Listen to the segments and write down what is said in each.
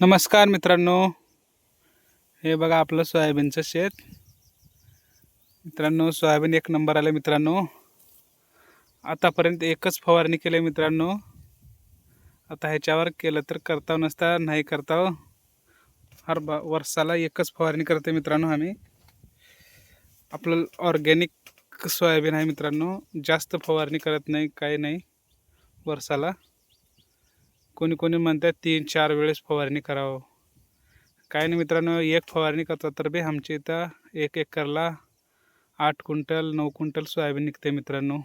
नमस्कार मित्रांनो. हे बघा आपलं सोयाबीनचं शेत. मित्रांनो सोयाबीन एक नंबर आलं मित्रांनो. आतापर्यंत एकच फवारणी केली मित्रांनो. आता ह्याच्यावर केलं तर करता नसता नाही करता हर बा वर्षाला एकच फवारणी करते मित्रांनो आम्ही. आपलं ऑर्गॅनिक सोयाबीन आहे मित्रांनो. जास्त फवारणी करत नाही काही नाही. वर्षाला. कोणी कोणी म्हणतात तीन चार वेळेस फवारणी करावं. काय नाही मित्रांनो एक फवारणी करतात तर बी आमच्या इथं एक एकरला आठ क्विंटल नऊ क्विंटल सोयाबीन निघते मित्रांनो.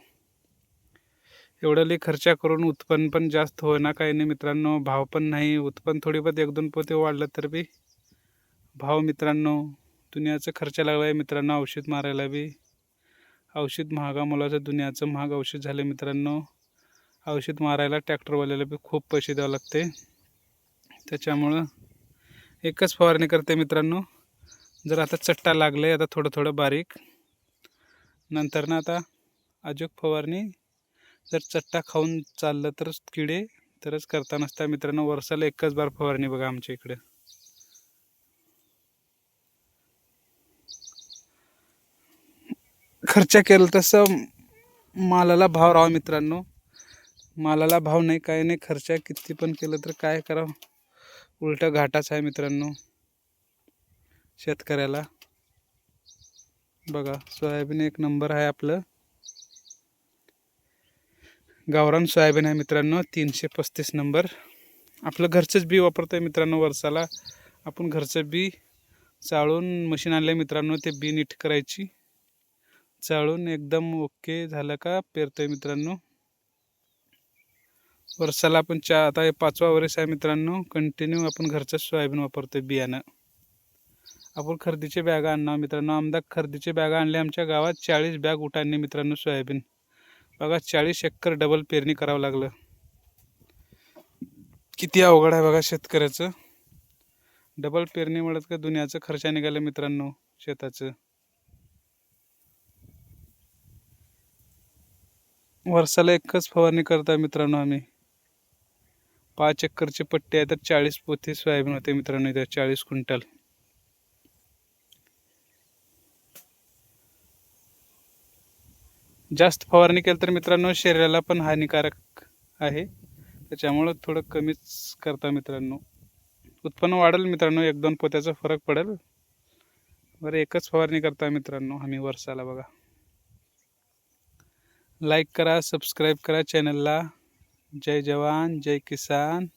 एवढं लई खर्चा करून उत्पन्न पण जास्त होईना काही नाही मित्रांनो. भाव पण नाही. उत्पन्न थोडीफार एक दोन पोते वाढलं तर बी भाव मित्रांनो दुनियाचं खर्च लागला आहे मित्रांनो औषध मारायला बी. औषध महागा मुलाचं दुनियाचं महाग औषध झालं मित्रांनो. औषध मारायला ट्रॅक्टरवाल्याला बी खूप पैसे द्यावं लागते. त्याच्यामुळं एकच फवारणी करते मित्रांनो. जर आता चट्टा लागले आता थोडं थोडं बारीक. नंतर ना आता अजूक फवारणी. जर चट्टा खाऊन चाललं तर किडे तरच करता नसता मित्रांनो. वर्षाला एकच बार फवारणी बघा आमच्या इकडे. खर्च केलं तसं मालाला भाव राहा मित्रांनो. मालाला भाव नाही काय नाही खर्च किती पण केलं तर काय करावं? उलटा घाटाच आहे मित्रांनो. शेतकऱ्याला. बघा सोयाबीन एक नंबर आहे आपलं. गावरान सोयाबीन आहे मित्रांनो तीनशे पस्तीस नंबर. आपलं घरचंच बी वापरतोय मित्रांनो वर्षाला. आपण घरचं बी चाळून मशीन आणलं मित्रांनो ते बी नीट करायची. चाळून एकदम ओके झालं का पेरतोय मित्रांनो. वर्षाला आपण चा आता हे पाचवा वर्ष आहे मित्रांनो. कंटिन्यू आपण घरचं सोयाबीन वापरतो बियाणं. आपण खरेदीचे बॅगा आणणार मित्रांनो. आमदा खरेदीचे बॅगा आणले आमच्या गावात. चाळीस बॅग उठाणे मित्रांनो सोयाबीन. बघा चाळीस एकर डबल पेरणी करावं लागलं. किती अवघड आहे बघा शेतकऱ्याचं. डबल पेरणीमुळे का दुनियाचं खर्च निघालं मित्रांनो शेताचं. वर्षाला एकच फवारणी करता मित्रांनो आम्ही. पाच एकरची पट्टी आहे तर चाळीस पोती सोयाबीन होते मित्रांनो इथे चाळीस क्विंटल. जास्त फवारणी केली तर मित्रांनो शरीराला पण हानिकारक आहे. त्याच्यामुळं थोडं कमीच करता मित्रांनो. उत्पन्न वाढेल मित्रांनो एक दोन पोत्याचा फरक पडेल. बरं एकच फवारणी करता मित्रांनो आम्ही वर्षाला बघा. लाईक करा सबस्क्राईब करा चॅनलला जय जवान जय किसान।